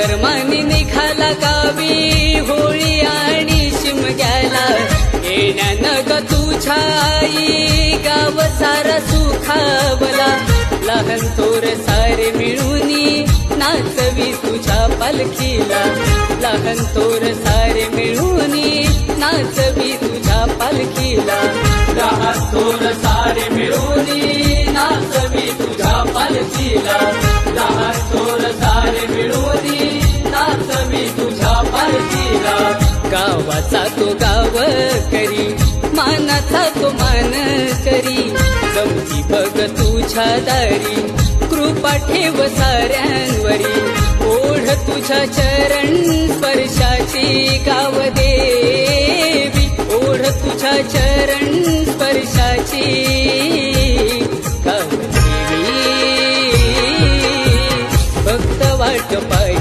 कर्मानी निघाला गावी होळी आणि शिमग्याला. येण्यानं ग तुझ्या आई गाव सारा सुखावला. लहान थोर सारे मिळूनी नाचवी तुझ्या पालखीला. लहान थोर सारे मिळूनी नाचवी तुझ्या पालखीला. लहान थोर गावाचा तो गाव करी मानाचा तो मान करी. जमती बघ तुझ्या दारी कृपा ठेव साऱ्यांवरी. ओढ तुझ्या चरण स्पर्शाची गाव देवी. ओढ तुझ्या चरण स्पर्शाची गाव देवी. फक्त वाट पाहिजे